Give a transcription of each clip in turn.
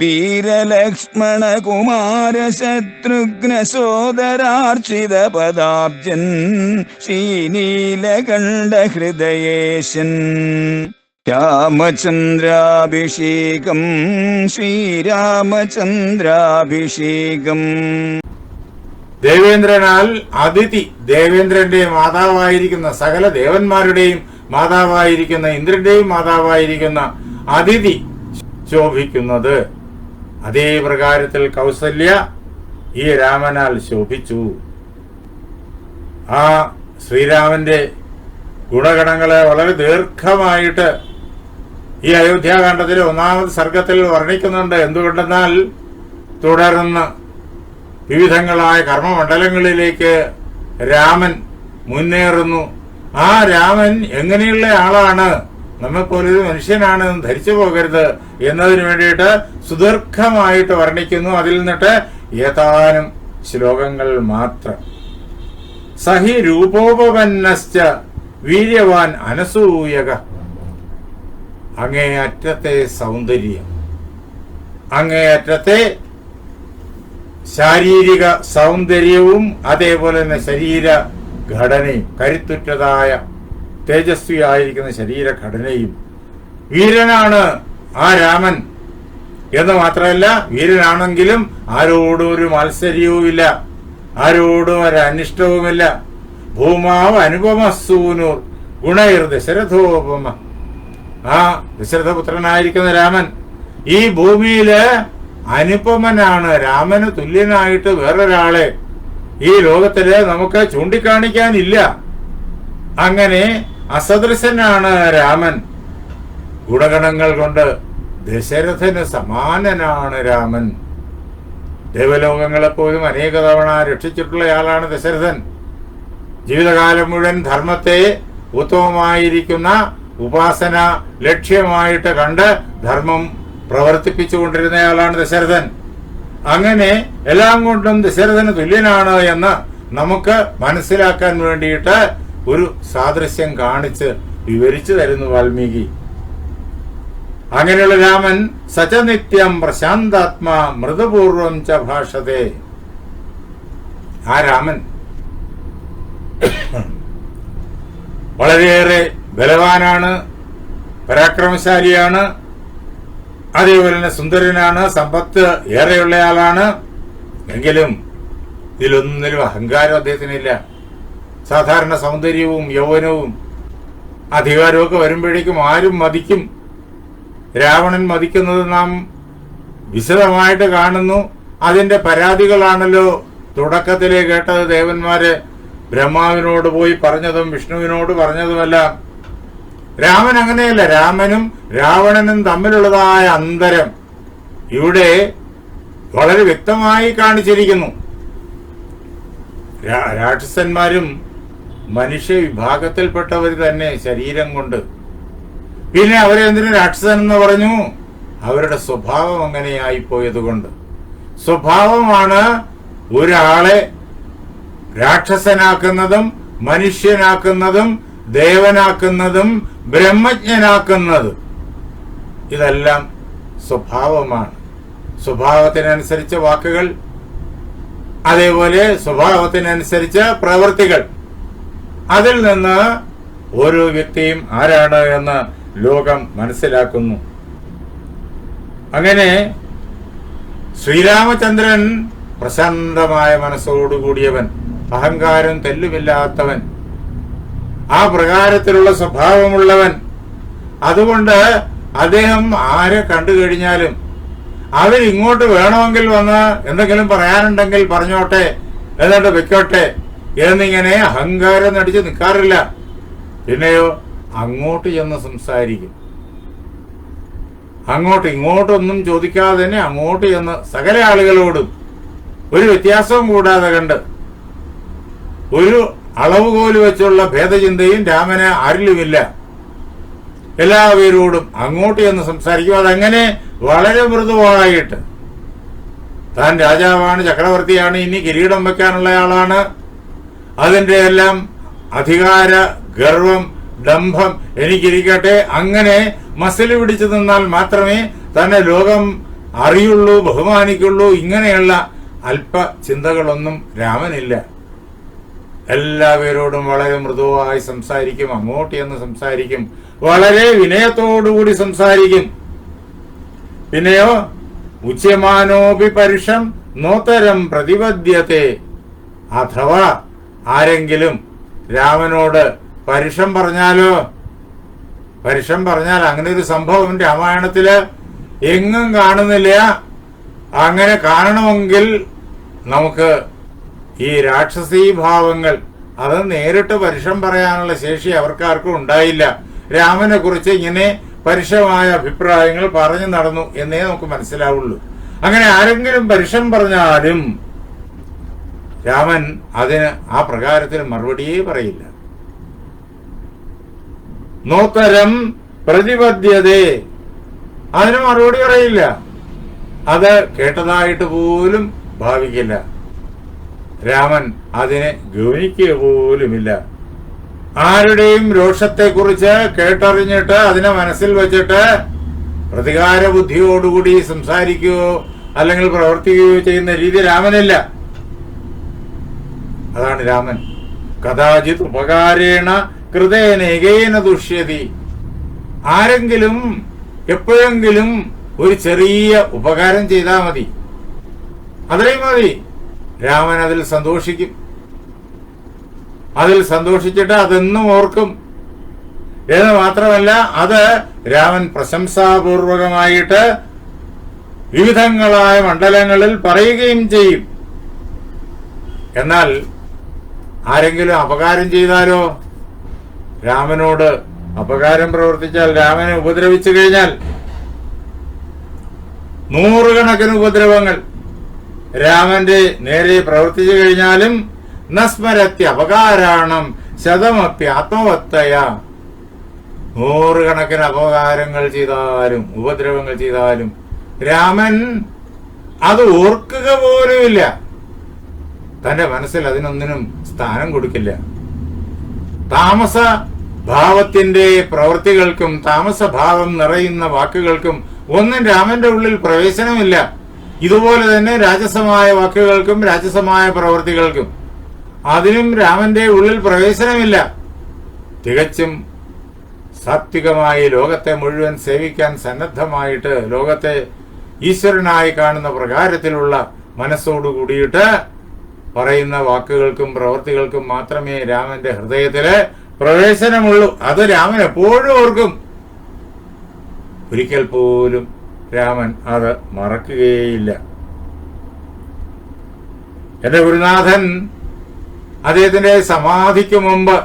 വീരലക്ഷ്മണ കുമാര ശത്രുഘ്ന സോദരാർച്ചിത പദാബ്ജൻ ശ്രീനീലകണ്ഠ ഹൃദയേശൻ രാമചന്ദ്രാഭിഷേകം ശ്രീരാമചന്ദ്രാഭിഷേകം. ദേവേന്ദ്രനാൽ അതിഥി ദേവേന്ദ്രന്റെ മാതാവായിരിക്കുന്ന സകല ദേവന്മാരുടെയും മാതാവായിരിക്കുന്ന ഇന്ദ്രന്റെയും മാതാവായിരിക്കുന്ന അതിഥി ശോഭിക്കുന്നത്. അതേ പ്രകാരത്തിൽ കൗസല്യ ഈ രാമനാൽ ശോഭിച്ചു. ആ ശ്രീരാമന്റെ ഗുണഗണങ്ങളെ വളരെ ദീർഘമായിട്ട് ഈ അയോധ്യാകാന്ഡത്തിലെ ഒന്നാമത് സർഗത്തിൽ വർണിക്കുന്നുണ്ട്. എന്തുകൊണ്ടെന്നാൽ തുടർന്ന് വിവിധങ്ങളായ കർമ്മമണ്ഡലങ്ങളിലേക്ക് രാമൻ മുന്നേറുന്നു. ആ രാമൻ എങ്ങനെയുള്ള ആളാണ്? നമ്മെപ്പോലൊരു മനുഷ്യനാണ് എന്ന് ധരിച്ചു പോകരുത് എന്നതിന് വേണ്ടിയിട്ട് സുദീർഘമായിട്ട് വർണിക്കുന്നു. അതിൽ നിന്നിട്ട് ഏതാനും ശ്ലോകങ്ങൾ മാത്രം. സഹി രൂപോപന്നശ്ച വീര്യവാൻ അനസൂയക. അങ്ങേയറ്റത്തെ സൗന്ദര്യം. അങ്ങേയറ്റത്തെ ശാരീരിക സൗന്ദര്യവും അതേപോലെ തന്നെ ശരീര ഘടനയും കരുത്തുറ്റതായ തേജസ്വിയായിരിക്കുന്ന ശരീരഘടനയും വീരനാണ് ആ രാമൻ. എന്ന് മാത്രമല്ല വീരനാണെങ്കിലും ആരോടും ഒരു മത്സര്യവുമില്ല ആരോടും ഒരു അനിഷ്ടവുമില്ല. ഭൂമാവ് അനുപമസൂനൂർ ഗുണൈർ ദശരഥോപമ ആ ദശരഥപുത്രനായിരിക്കുന്ന രാമൻ ഈ ഭൂമിയിൽ അനുപമനാണ് രാമന് തുല്യനായിട്ട് വേറൊരാളെ ഈ ലോകത്തിൽ നമുക്ക് ചൂണ്ടിക്കാണിക്കാനില്ല. അങ്ങനെ അസദൃശനാണ് രാമൻ. ഗുണഗണങ്ങൾ കൊണ്ട് ദശരഥന് സമാനനാണ് രാമൻ. ദേവലോകങ്ങളെപ്പോലും അനേക തവണ രക്ഷിച്ചിട്ടുള്ളയാളാണ് ദശരഥൻ. ജീവിതകാലം മുഴുവൻ ധർമ്മത്തെ ഉത്തമമായിരിക്കുന്ന ഉപാസന ലക്ഷ്യമായിട്ട് കണ്ട് ധർമ്മം പ്രവർത്തിപ്പിച്ചുകൊണ്ടിരുന്നയാളാണ് ദശരഥൻ. അങ്ങനെ എല്ലാം കൊണ്ടും ദശരഥന് തുല്യനാണ് എന്ന് നമുക്ക് മനസ്സിലാക്കാൻ വേണ്ടിയിട്ട് ഒരു സാദൃശ്യം കാണിച്ച് വിവരിച്ചു തരുന്നു വാൽമീകി. അങ്ങനെയുള്ള രാമൻ സചനിത്യം പ്രശാന്താത്മാ മൃദുപൂർവം ച ഭാഷത്തെ ആ രാമൻ വളരെയേറെ ബലവാനാണ് പരാക്രമശാലിയാണ് അതേപോലെ തന്നെ സുന്ദരനാണ് സമ്പത്ത് ഏറെയുള്ളയാളാണ്. എങ്കിലും ഇതിലൊന്നിലും അഹങ്കാരം അദ്ദേഹത്തിനില്ല. സാധാരണ സൗന്ദര്യവും യൗവനവും അധികാരമൊക്കെ വരുമ്പോഴേക്കും ആരും മതിക്കും. രാവണൻ മതിക്കുന്നത് നാം വിശദമായിട്ട് കാണുന്നു. അതിന്റെ പരാതികളാണല്ലോ തുടക്കത്തിലെ കേട്ടത് ദേവന്മാര്. ബ്രഹ്മാവിനോട് പോയി പറഞ്ഞതും വിഷ്ണുവിനോട് പറഞ്ഞതുമെല്ലാം. രാമൻ അങ്ങനെയല്ല രാമനും രാവണനും തമ്മിലുള്ളതായ അന്തരം ഇവിടെ വളരെ വ്യക്തമായി കാണിച്ചിരിക്കുന്നു. രാക്ഷസന്മാരും മനുഷ്യ വിഭാഗത്തിൽപ്പെട്ടവർ തന്നെ ശരീരം കൊണ്ട്. പിന്നെ അവരെ എന്തിനു രാക്ഷസൻ എന്ന് പറഞ്ഞു? അവരുടെ സ്വഭാവം അങ്ങനെയായി പോയത് കൊണ്ട് സ്വഭാവമാണ് ഒരാളെ രാക്ഷസനാക്കുന്നതും മനുഷ്യനാക്കുന്നതും ദേവനാക്കുന്നതും ബ്രഹ്മജ്ഞനാക്കുന്നതും. ഇതെല്ലാം സ്വഭാവമാണ്. സ്വഭാവത്തിനനുസരിച്ച വാക്കുകൾ അതേപോലെ സ്വഭാവത്തിനനുസരിച്ച പ്രവൃത്തികൾ. അതിൽ നിന്ന് ഓരോ വ്യക്തിയും ആരാണ് എന്ന് ലോകം മനസ്സിലാക്കുന്നു. അങ്ങനെ ശ്രീരാമചന്ദ്രൻ പ്രശാന്തമായ മനസ്സോടുകൂടിയവൻ അഹങ്കാരം തെല്ലുമില്ലാത്തവൻ ആ പ്രകാരത്തിലുള്ള സ്വഭാവമുള്ളവൻ. അതുകൊണ്ട് അദ്ദേഹം ആരെ കണ്ടു കഴിഞ്ഞാലും അവരിങ്ങോട്ട് വേണമെങ്കിൽ വന്ന് എന്തെങ്കിലും പറയാനുണ്ടെങ്കിൽ പറഞ്ഞോട്ടെ എന്നിട്ട് വെക്കോട്ടെ. എന്നിങ്ങനെ അഹങ്കാരം നടിച്ച് നിൽക്കാറില്ല പിന്നെയോ അങ്ങോട്ട് ചെന്ന് സംസാരിക്കും. അങ്ങോട്ട് ഇങ്ങോട്ടൊന്നും ചോദിക്കാതെ തന്നെ അങ്ങോട്ട് ചെന്ന് സകല ആളുകളോടും ഒരു വ്യത്യാസവും കൂടാതെ കണ്ട് ഒരു അളവുകോൽ വെച്ചുള്ള ഭേദചിന്തയും രാമന് ആരിലുമില്ല. എല്ലാവരോടും അങ്ങോട്ട് ചെന്ന് സംസാരിക്കും. അതങ്ങനെ വളരെ മൃദുവായിട്ട്. താൻ രാജാവാണ് ചക്രവർത്തിയാണ് ഇനി കിരീടം വെക്കാനുള്ള ആളാണ്. അതിന്റെ എല്ലാം അധികാര ഗർവം ഡംഭം എനിക്കിരിക്കട്ടെ. അങ്ങനെ മസിൽ പിടിച്ചു നിന്നാൽ മാത്രമേ തന്നെ ലോകം അറിയുള്ളൂ ബഹുമാനിക്കുള്ളൂ. ഇങ്ങനെയുള്ള അല്പ ചിന്തകളൊന്നും രാമനില്ല. എല്ലാവരോടും വളരെ മൃദുവായി സംസാരിക്കും അങ്ങോട്ട് എന്ന് സംസാരിക്കും വളരെ വിനയത്തോടുകൂടി സംസാരിക്കും. പിന്നെയോ ഉച്യമാനോപി പരുഷം നോത്തരം പ്രതിപദ്യത്തെ അഥവാ ആരെങ്കിലും രാമനോട് പരുഷം പറഞ്ഞാലോ? പരുഷം പറഞ്ഞാൽ അങ്ങനെ ഒരു സംഭവം രാമായണത്തിൽ എങ്ങും കാണുന്നില്ല. അങ്ങനെ കാണണമെങ്കിൽ നമുക്ക് ഈ രാക്ഷസീ ഭാവങ്ങൾ അത് നേരിട്ട് പരുഷം പറയാനുള്ള ശേഷി അവർക്കാർക്കും ഉണ്ടായില്ല. രാമനെ കുറിച്ച് ഇങ്ങനെ പരുഷമായ അഭിപ്രായങ്ങൾ പറഞ്ഞു നടന്നു എന്നേ നമുക്ക് മനസ്സിലാവുള്ളൂ. അങ്ങനെ ആരെങ്കിലും പരുഷം പറഞ്ഞാലും രാമൻ അതിന് ആ പ്രകാരത്തിന് മറുപടിയേ പറയില്ല. നോത്തരം പ്രതിപദ്ധ്യതേ. അതിന് മറുപടി പറയില്ല. അത് കേട്ടതായിട്ട് പോലും ഭാവിക്കില്ല. രാമൻ അതിനെ ഗൗനിക്കുക പോലുമില്ല. ആരുടെയും രോഷത്തെക്കുറിച്ച് കേട്ടറിഞ്ഞിട്ട് അതിനെ മനസ്സിൽ വെച്ചിട്ട് പ്രതികാര ബുദ്ധിയോടുകൂടി സംസാരിക്കുകയോ അല്ലെങ്കിൽ പ്രവർത്തിക്കുകയോ ചെയ്യുന്ന രീതി രാമനില്ല. അതാണ് രാമൻ. കഥാചിത് ഉപകാരേണ കൃതേനേകേന ദുഷ്യതി. ആരെങ്കിലും എപ്പോഴെങ്കിലും ഒരു ചെറിയ ഉപകാരം ചെയ്താൽ മതി. അത്രയും മതി. രാമൻ അതിൽ സന്തോഷിക്കും. അതിൽ സന്തോഷിച്ചിട്ട് അതെന്നും ഓർക്കും. എന്ന് മാത്രമല്ല അത് രാമൻ പ്രശംസാപൂർവകമായിട്ട് വിവിധങ്ങളായ മണ്ഡലങ്ങളിൽ പറയുകയും ചെയ്യും. എന്നാൽ ആരെങ്കിലും അപകാരം ചെയ്താലോ? രാമനോട് അപകാരം പ്രവർത്തിച്ചാൽ രാമനെ ഉപദ്രവിച്ചു കഴിഞ്ഞാൽ നൂറുകണക്കിന് ഉപദ്രവങ്ങൾ രാമന്റെ നേരെ പ്രവർത്തിച്ചു കഴിഞ്ഞാലും നസ്മരത്തി അപകാരാണം ശതമപ്പി അത്തോത്തയ നൂറുകണക്കിന് അപകാരങ്ങൾ ചെയ്താലും ഉപദ്രവങ്ങൾ ചെയ്താലും രാമൻ അത് ഓർക്കുക പോലുമില്ല. തന്റെ മനസ്സിൽ അതിനൊന്നിനും സ്ഥാനം കൊടുക്കില്ല. താമസ ഭാവത്തിന്റെ പ്രവൃത്തികൾക്കും താമസഭാവം നിറയുന്ന വാക്കുകൾക്കും ഒന്നും രാമന്റെ ഉള്ളിൽ പ്രവേശനമില്ല. ഇതുപോലെ തന്നെ രാജസമായ വാക്കുകൾക്കും രാജസമായ പ്രവൃത്തികൾക്കും അതിനും രാമന്റെ ഉള്ളിൽ പ്രവേശനമില്ല. തികച്ചും സാത്വികമായി ലോകത്തെ മുഴുവൻ സേവിക്കാൻ സന്നദ്ധമായിട്ട് ലോകത്തെ ഈശ്വരനായി കാണുന്ന പ്രകാരത്തിലുള്ള മനസ്സോടു കൂടിയിട്ട് പറയുന്ന വാക്കുകൾക്കും പ്രവൃത്തികൾക്കും മാത്രമേ രാമന്റെ ഹൃദയത്തിൽ പ്രവേശനമുള്ളൂ. അത് രാമൻ എപ്പോഴും ഓർക്കും. ഒരിക്കൽ പോലും രാമൻ അത് മറക്കുകയില്ല എന്റെ ഗുരുനാഥൻ അദ്ദേഹത്തിന്റെ സമാധിക്ക് മുമ്പ്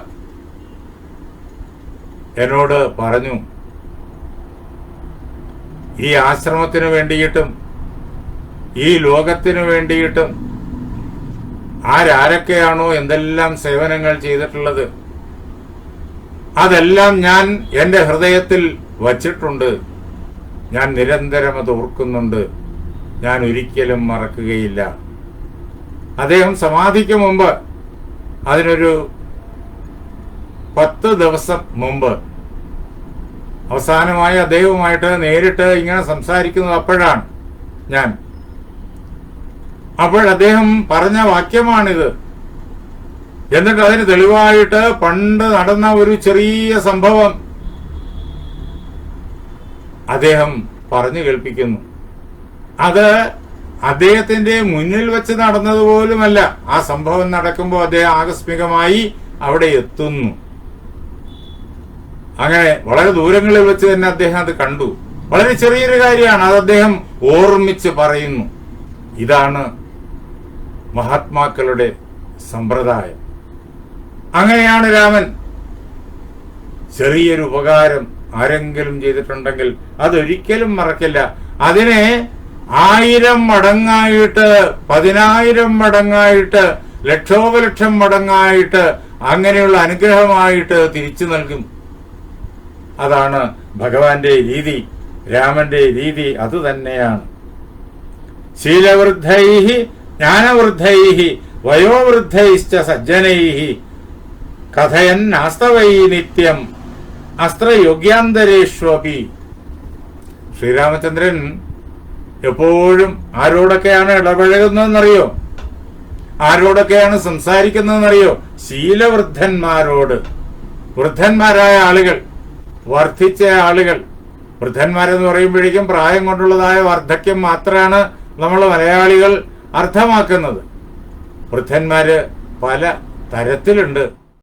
എന്നോട് പറഞ്ഞു ഈ ആശ്രമത്തിനു വേണ്ടിയിട്ടും ഈ ലോകത്തിനു വേണ്ടിയിട്ടും ആരാരൊക്കെയാണോ എന്തെല്ലാം സേവനങ്ങൾ ചെയ്തിട്ടുള്ളത്? അതെല്ലാം ഞാൻ എന്റെ ഹൃദയത്തിൽ വച്ചിട്ടുണ്ട്. ഞാൻ നിരന്തരം അത് ഓർക്കുന്നുണ്ട്. ഞാൻ ഒരിക്കലും മറക്കുകയില്ല. അദ്ദേഹം സമാധിക്ക് മുമ്പ് അതിനൊരു പത്ത് ദിവസം മുമ്പ് അവസാനമായി അദ്ദേഹവുമായിട്ട് നേരിട്ട് ഇങ്ങനെ സംസാരിക്കുന്നത് അപ്പോഴാണ് ഞാൻ അപ്പോൾ അദ്ദേഹം പറഞ്ഞ വാക്യമാണിത്. എന്നിട്ട് അതിന് തെളിവായിട്ട് പണ്ട് നടന്ന ഒരു ചെറിയ സംഭവം അദ്ദേഹം പറഞ്ഞു കേൾപ്പിക്കുന്നു. അത് അദ്ദേഹത്തിന്റെ മുന്നിൽ വെച്ച് നടന്നതുപോലുമല്ല ആ സംഭവം നടക്കുമ്പോൾ അദ്ദേഹം ആകസ്മികമായി അവിടെ എത്തുന്നു. അങ്ങനെ വളരെ ദൂരങ്ങളിൽ വെച്ച് തന്നെ അദ്ദേഹം അത് കണ്ടു. വളരെ ചെറിയൊരു കാര്യമാണ് അത് അദ്ദേഹം ഓർമ്മിച്ച് പറയുന്നു. ഇതാണ് മഹാത്മാക്കളുടെ സമ്പ്രദായം. അങ്ങനെയാണ് രാമൻ ചെറിയൊരു ഉപകാരം ആരെങ്കിലും ചെയ്തിട്ടുണ്ടെങ്കിൽ അതൊരിക്കലും മറക്കില്ല. അതിനെ ആയിരം മടങ്ങായിട്ട് പതിനായിരം മടങ്ങായിട്ട് ലക്ഷോപലക്ഷം മടങ്ങായിട്ട് അങ്ങനെയുള്ള അനുഗ്രഹമായിട്ട് തിരിച്ചു നൽകും. അതാണ് ഭഗവാന്റെ രീതി രാമന്റെ രീതി അത് തന്നെയാണ് ശീലവൃദ്ധൈ ജ്ഞാനവൃദ്ധൈ വയോവൃദ്ധൈശ്ച സജ്ജനൈ കഥയൻ നാസ്തവൈ നിത്യം അസ്ത്രയോഗ്യാന്തരേഷ്വപി. ശ്രീരാമചന്ദ്രൻ എപ്പോഴും ആരോടൊക്കെയാണ് ഇടപഴകുന്നതെന്നറിയോ? ആരോടൊക്കെയാണ് സംസാരിക്കുന്നതെന്നറിയോ? ശീലവൃദ്ധന്മാരോട്. വൃദ്ധന്മാരായ ആളുകൾ വർദ്ധിച്ച ആളുകൾ. വൃദ്ധന്മാരെന്ന് പറയുമ്പോഴേക്കും പ്രായം കൊണ്ടുള്ളതായ വാർദ്ധക്യം മാത്രമാണ് നമ്മൾ മലയാളികൾ അർത്ഥമാക്കുന്നത്. വൃദ്ധന്മാര് പല തരത്തിലുണ്ട്.